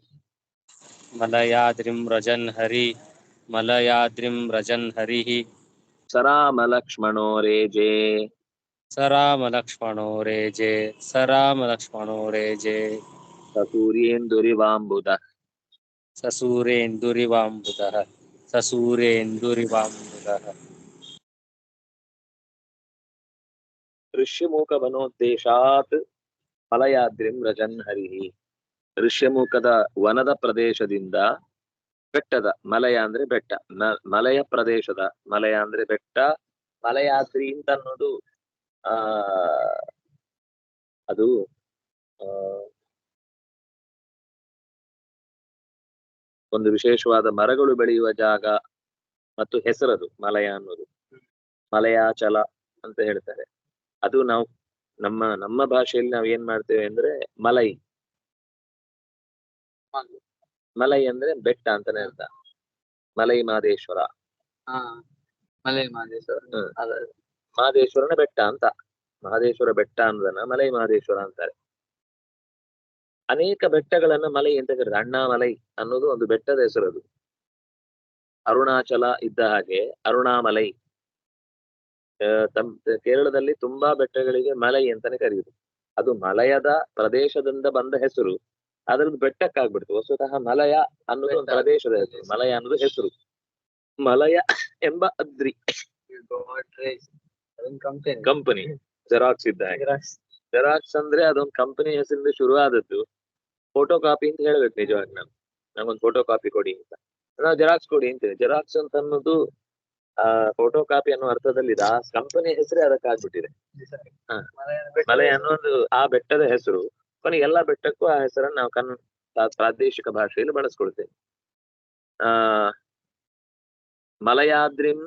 Speaker 6: मलयाद्रिं व्रजन् हरि। मलयाद्रिं व्रजन् हरिः। स रेजे। सरामलक्ष्मणो रेजे। सरामलक्ष्मणो रेजे।
Speaker 1: ससूर्येन्दुरिवाम्बुदः।
Speaker 6: ससूरेन्दुरिवाम्बुदः ससूरेन्दुरिवाम्बुदः
Speaker 1: ಋಷ್ಯಮೂಕವನೋದ್ದೇಶಾತ್ ಫಲಯಾದ್ರಿಂ ರಜನ್ ಹರಿಹಿ. ಋಷ್ಯಮೂಕದ ವನದ ಪ್ರದೇಶದಿಂದ ಬೆಟ್ಟದ ಮಲಯ ಅಂದ್ರೆ ಬೆಟ್ಟ. ಮಲಯ ಪ್ರದೇಶದ ಮಲಯ ಅಂದ್ರೆ ಬೆಟ್ಟ. ಮಲಯಾದ್ರಿ ಅಂತ ಅನ್ನೋದು, ಆ, ಅದು ಒಂದು ವಿಶೇಷವಾದ ಮರಗಳು ಬೆಳೆಯುವ ಜಾಗ ಮತ್ತು ಹೆಸರದು ಮಲಯ ಅನ್ನೋದು. ಮಲಯಾಚಲ ಅಂತ ಹೇಳ್ತಾರೆ. ಅದು ನಾವು ನಮ್ಮ ನಮ್ಮ ಭಾಷೆಯಲ್ಲಿ ನಾವು ಏನ್ ಮಾಡ್ತೇವೆ ಅಂದ್ರೆ ಮಲೈ. ಮಲೈ ಅಂದ್ರೆ ಬೆಟ್ಟ ಅಂತಾನೆ ಅರ್ಥ. ಮಲೈ ಮಾದೇಶ್ವರ.
Speaker 2: ಹಾ ಮಾದೇಶ್ವರ.
Speaker 1: ಮಹದೇಶ್ವರನ ಬೆಟ್ಟ ಅಂತ. ಮಹದೇಶ್ವರ ಬೆಟ್ಟ ಅನ್ನೋದನ್ನ ಮಲೈ ಮಹದೇಶ್ವರ ಅಂತಾರೆ. ಅನೇಕ ಬೆಟ್ಟಗಳನ್ನ ಮಲೈ ಅಂತ ಕರೀತಾರೆ. ಅಣ್ಣಾಮಲೈ ಅನ್ನೋದು ಒಂದು ಬೆಟ್ಟದ ಹೆಸರು ಅದು. ಅರುಣಾಚಲ ಇದ್ದ ಹಾಗೆ ಅರುಣಾಮಲೈ. ತಮ್ ಕೇರಳದಲ್ಲಿ ತುಂಬಾ ಬೆಟ್ಟಗಳಿಗೆ ಮಲೈ ಅಂತಾನೆ ಕರೆಯುದು. ಅದು ಮಲಯದ ಪ್ರದೇಶದಿಂದ ಬಂದ ಹೆಸರು. ಅದ್ರದ್ದು ಬೆಟ್ಟಕ್ಕಾಗ್ಬಿಡ್ತು. ವಸ್ತುತಃ ಮಲಯ ಅನ್ನೋದು ಒಂದು ಪ್ರದೇಶದ ಹೆಸರು. ಮಲಯ ಅನ್ನೋದು ಹೆಸರು. ಮಲಯ ಎಂಬ ಅದ್ರಿ.
Speaker 2: ಕಂಪನಿ
Speaker 1: ಜೆರಾಕ್ಸ್ ಇದ್ದ ಜೆರಾಕ್ಸ್ ಅಂದ್ರೆ ಅದೊಂದು ಕಂಪನಿ ಹೆಸರಿಂದ ಶುರು ಆದದ್ದು ಫೋಟೋ ಕಾಪಿ ಅಂತ ಹೇಳ್ಬೇಕು ನಿಜವಾಗಿ ನಾನು. ನಮ್ಗೊಂದು ಫೋಟೋ ಕಾಪಿ ಕೊಡಿ ಅಂತ. ನಾವು ಜೆರಾಕ್ಸ್ ಕೊಡಿ ಅಂತೇಳಿ ಜೆರಾಕ್ಸ್ ಅಂತ ಅನ್ನೋದು ಫೋಟೋ ಕಾಪಿ ಅನ್ನೋ ಅರ್ಥದಲ್ಲಿ ಆ ಕಂಪನಿ ಹೆಸರೇ ಅದಕ್ಕಾಗ್ಬಿಟ್ಟಿದೆ. ಮಲೆ ಅನ್ನೋ ಒಂದು ಆ ಬೆಟ್ಟದ ಹೆಸರು. ಕೊನೆಗೆ ಎಲ್ಲಾ ಬೆಟ್ಟಕ್ಕೂ ಆ ಹೆಸರನ್ನ ನಾವು ಕನ್ನಡ ಪ್ರಾದೇಶಿಕ ಭಾಷೆಯಲ್ಲಿ ಬಳಸ್ಕೊಳ್ತೇವೆ. ಆ ಮಲಯಾದ್ರಿಂ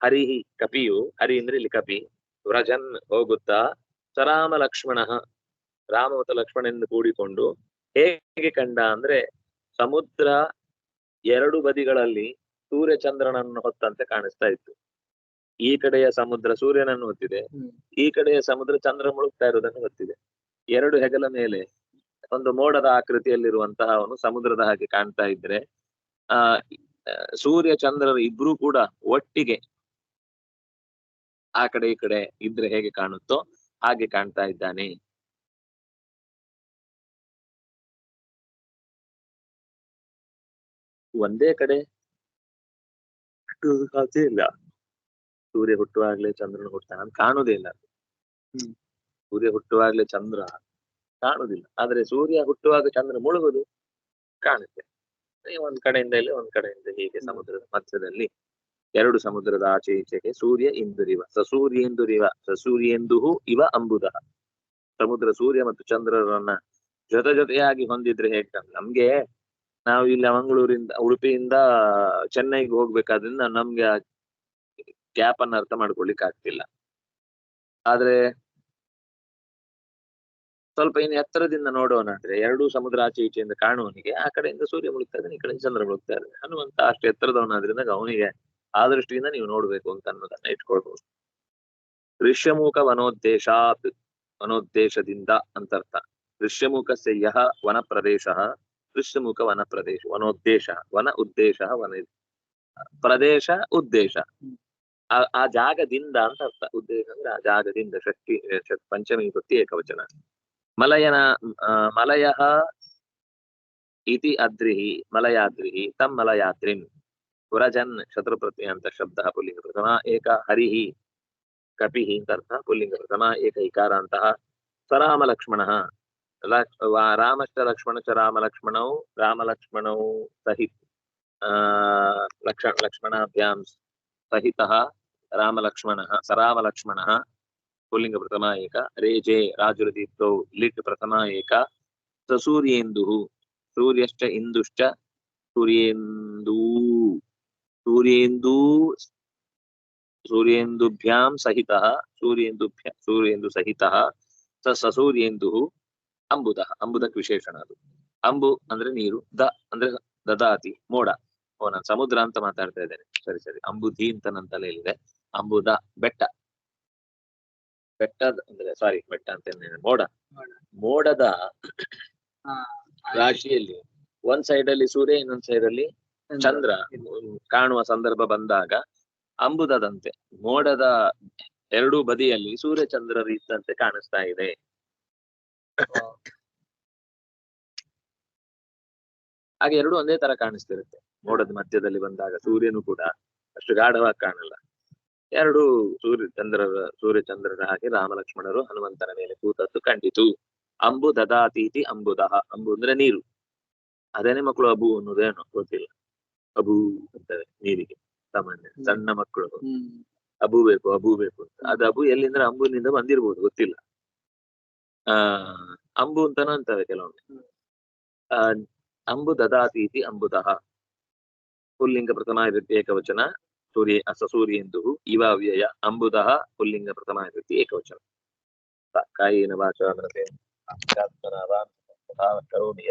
Speaker 1: ಹರಿಹಿ ಕಪಿಯು ಹರಿ ಅಂದ್ರೆ ಇಲ್ಲಿ ಕಪಿ ವ್ರಜನ್ ಹೋಗುತ್ತಾ ಸರಾಮ ಲಕ್ಷ್ಮಣ ರಾಮ ಮತ್ತು ಲಕ್ಷ್ಮಣನಿಂದ ಕೂಡಿಕೊಂಡು ಹೇಗೆ ಕಂಡ ಅಂದ್ರೆ ಸಮುದ್ರ ಎರಡು ಬದಿಗಳಲ್ಲಿ ಸೂರ್ಯ ಚಂದ್ರನನ್ನು ಹೊತ್ತಂತೆ ಕಾಣಿಸ್ತಾ ಇತ್ತು. ಈ ಕಡೆಯ ಸಮುದ್ರ ಸೂರ್ಯನನ್ನು ಹೊತ್ತಿದೆ. ಈ ಕಡೆಯ ಸಮುದ್ರ ಚಂದ್ರ ಮುಳುಗ್ತಾ ಇರುವುದನ್ನು ಹೊತ್ತಿದೆ. ಎರಡು ಹೆಗಲ ಮೇಲೆ ಒಂದು ಮೋಡದ ಆಕೃತಿಯಲ್ಲಿರುವಂತಹ ಅವನು ಸಮುದ್ರದ ಹಾಗೆ ಕಾಣ್ತಾ ಇದ್ರೆ ಆ ಸೂರ್ಯ ಚಂದ್ರರು ಇಬ್ರು ಕೂಡ ಒಟ್ಟಿಗೆ ಆ ಕಡೆ ಈ ಕಡೆ ಇದ್ರೆ ಹೇಗೆ ಕಾಣುತ್ತೋ ಹಾಗೆ ಕಾಣ್ತಾ ಇದ್ದಾನೆ. ಒಂದೇ ಕಡೆ ಸಾಧ್ಯ ಇಲ್ಲ. ಸೂರ್ಯ ಹುಟ್ಟುವಾಗ್ಲೇ ಚಂದ್ರನ ಹುಟ್ಟುತ್ತಾನೆ ಅಂತ ಕಾಣುವುದೇ ಇಲ್ಲ.
Speaker 2: ಹ್ಮ್.
Speaker 1: ಸೂರ್ಯ ಹುಟ್ಟುವಾಗ್ಲೇ ಚಂದ್ರ ಕಾಣುದಿಲ್ಲ ಆದ್ರೆ ಸೂರ್ಯ ಹುಟ್ಟುವಾಗ ಚಂದ್ರ ಮುಳುಗುದು ಕಾಣುತ್ತೆ. ಒಂದ್ ಕಡೆಯಿಂದ ಇಲ್ಲಿ ಒಂದ್ ಕಡೆಯಿಂದ ಹೀಗೆ ಸಮುದ್ರದ ಮಧ್ಯದಲ್ಲಿ ಎರಡು ಸಮುದ್ರದ ಆಚೆ ಈಚೆಗೆ ಸೂರ್ಯ ಇಂದುರಿವ ಸಸೂರ್ಯೇಂದುರಿವ ಹೂ ಇವ ಅಂಬುದ. ಸಮುದ್ರ ಸೂರ್ಯ ಮತ್ತು ಚಂದ್ರರನ್ನ ಜೊತೆ ಜೊತೆಯಾಗಿ ಹೊಂದಿದ್ರೆ ಹೇಗೆ? ನಮ್ಗೆ ನಾವು ಇಲ್ಲಿ ಮಂಗಳೂರಿಂದ, ಉಡುಪಿಯಿಂದ ಚೆನ್ನೈಗೆ ಹೋಗ್ಬೇಕಾದ್ರಿಂದ ನಮ್ಗೆ ಗ್ಯಾಪ್ ಅನ್ನ ಅರ್ಥ ಮಾಡ್ಕೊಳ್ಲಿಕ್ಕೆ ಆಗ್ತಿಲ್ಲ. ಆದ್ರೆ ಸ್ವಲ್ಪ ಇನ್ನು ಎತ್ತರದಿಂದ ನೋಡೋಣ ಅಂದ್ರೆ ಎರಡೂ ಸಮುದ್ರ ಆಚೆ ಈಚೆಯಿಂದ ಕಾಣುವವನಿಗೆ ಆ ಕಡೆಯಿಂದ ಸೂರ್ಯ ಮುಳುಗ್ತಾ ಇದ್ದಾನೆ ಈ ಕಡೆಯಿಂದ ಚಂದ್ರ ಮುಳುಗ್ತಾ ಇದ್ದಾನೆ ಹನುಮಂತ ಅಷ್ಟು ಎತ್ತರದವನಾದ್ರಿಂದ ಅವನಿಗೆ ಆ ದೃಷ್ಟಿಯಿಂದ ನೀವು ನೋಡ್ಬೇಕು ಅಂತ ಅನ್ನೋದನ್ನ ಇಟ್ಕೊಳ್ಬಹುದು ಋಷ್ಯಮುಖ ವನೋದ್ದೇಶಾತ್, ವನೋದ್ದೇಶದಿಂದ ಅಂತರ್ಥ. ಋಷ್ಯಮುಖಸ್ಯ ಯಹ ವನ ಪ್ರದೇಶ ಋಷ್ಯಮುಖ ವನ ಪ್ರದೇಶ ವನೋದ್ದೇಶ ವನ ಉದ್ದೇಶ ವನ ಪ್ರದೇಶ ಉದ್ದೇಶ ಆ- ಆ ಜಾಗದಿಂದ ಅಂತ ಅರ್ಥ ಉದ್ದೇಶ ಅಂದ್ರೆ ಆ ಜಾಗದಿಂದ ಷಷ್ಠಿ ಷಟ್- ಪಂಚಮಿ ಭಕ್ತಿ ಏಕವಚನ ಮಲಯನ ಆ, ಮಲಯಃ ಇತಿ ಅದ್ರಿಃ ಮಲಯಾದ್ರಿಃ ತಂ ಮಲಯಾದ್ರಿಂ ವ್ರಜನ್ ಶತ್ರುಪ್ರತ್ಯಂತ ಶಬ್ದ ಪುಲ್ಲಿಂಗ ಪ್ರಥಮ ಏಕ ಹರಿಃ ಕಪಿಃ ಅಂತ ಅರ್ಥ ಪುಲ್ಲಿಂಗ ಪ್ರಥಮ ಏಕ ಇಕಾರಾಂತಃ ಸ ರಾಮ ಲಕ್ಷ್ಮಣಃ ಲಕ್- ವಾ- ರಾಮಶ್ಚ ಲಕ್ಷ್ಮಣ ಚ ರಾಮ ಲಕ್ಷ್ಮಣೌ ರಾಮ ಲಕ್ಷ್ಮಣೌ ಸಹಿತ ಆ ಲಕ್ಷ ಲಕ್ಷ್ಮಣಾಭ್ಯಾಂ ಸಹಿತಃ ರಾಮ ಲಕ್ಷ್ಮಣಃ ಸ ರಾಮ ಲಕ್ಷ್ಮಣಃ ಪುಲ್ಲಿಂಗ ಪ್ರಥಮ ಏಕ ರೇಜೆ ರಾಜುರದೀಪ್ತೌ ಲಿಟ್ ಪ್ರಥಮ ಏಕ ಸ ಅಂಬುದಃ ಅಂಬುದಕ್ಕೆ ವಿಶೇಷಣ ಅದು. ಅಂಬು ಅಂದ್ರೆ ನೀರು ದ ಅಂದ್ರೆ ದದಾತಿ ಮೋಡ. ಓ ನಾನು ಸಮುದ್ರ ಅಂತ ಮಾತಾಡ್ತಾ ಇದ್ದೇನೆ. ಸರಿ ಸರಿ. ಅಂಬುಧಿ ಅಂತ ನನ್ನ ತಲೆಯಲ್ಲಿದೆ. ಅಂಬುದ ಬೆಟ್ಟ. ಬೆಟ್ಟದ ಅಂದ್ರೆ ಸಾರಿ ಬೆಟ್ಟ ಅಂತ ಮೋಡ
Speaker 2: ಮೋಡ.
Speaker 1: ಮೋಡದ ರಾಶಿಯಲ್ಲಿ ಒಂದ್ ಸೈಡ್ ಅಲ್ಲಿ ಸೂರ್ಯ ಇನ್ನೊಂದ್ ಸೈಡ್ ಅಲ್ಲಿ ಚಂದ್ರ. ಕಾಣುವ ಸಂದರ್ಭ ಬಂದಾಗ ಅಂಬುದದಂತೆ. ಮೋಡದ ಎರಡೂ ಬದಿಯಲ್ಲಿ ಸೂರ್ಯ ಚಂದ್ರರು ಇದ್ದಂತೆ ಕಾಣಿಸ್ತಾ ಇದೆ. ಹಾಗೆ ಎರಡು ಒಂದೇ ತರ ಕಾಣಿಸ್ತಿರುತ್ತೆ. ಮೋಡದ ಮಧ್ಯದಲ್ಲಿ ಬಂದಾಗ ಸೂರ್ಯನು ಕೂಡ ಅಷ್ಟು ಗಾಢವಾಗಿ ಕಾಣಲ್ಲ. ಎರಡು ಸೂರ್ಯ ಚಂದ್ರರ ಸೂರ್ಯ ಚಂದ್ರರ ಹಾಗೆ ರಾಮ ಲಕ್ಷ್ಮಣರು ಹನುಮಂತನ ಮೇಲೆ ಕೂತದ್ದು ಕಂಡಿತು. ಅಂಬು ದದಾತೀತಿ ಅಂಬುದಹ ಅಂಬು ಅಂದ್ರೆ ನೀರು. ಅದೇನೇ ಮಕ್ಕಳು ಅಬು ಅನ್ನೋದೇನು ಗೊತ್ತಿಲ್ಲ. ಅಬು ಅಂತಾರೆ ನೀರಿಗೆ. ಸಾಮಾನ್ಯ ಸಣ್ಣ ಮಕ್ಕಳು. ಅಬು ಬೇಕು ಅಬು ಬೇಕು ಅಂತ. ಅದು ಅಬು ಎಲ್ಲಿಂದ್ರೆ ಅಂಬುನಿಂದ ಬಂದಿರ್ಬೋದು ಗೊತ್ತಿಲ್ಲ. ಆ ಅಂಬು ಅಂತಾನು ಅಂತವೆ ಕೆಲವೊಮ್ಮೆ. ಆ ಅಂಬು ದದಾತೀತಿ ಅಂಬುದಃ. ಪುಲ್ಲಿಂಗ ಪ್ರಥಮ ವಿಭಕ್ತಿ ಏಕವಚನ ಸೂರ್ಯ ಅಸ ಸೂರ್ಯೇಂದು ಇವ ಅವ್ಯಯ ಅಂಬುದಃ ಪುಲ್ಲಿಂಗ ಪ್ರಥಮ ವಿಭಕ್ತಿ ಏಕವಚನ ಸ- ಕಾಯೇನ ವಾಚಾ ಮನಸೇ ಆತ್ಮನ ವಾ ತಥಾ ಕರೋಮಿ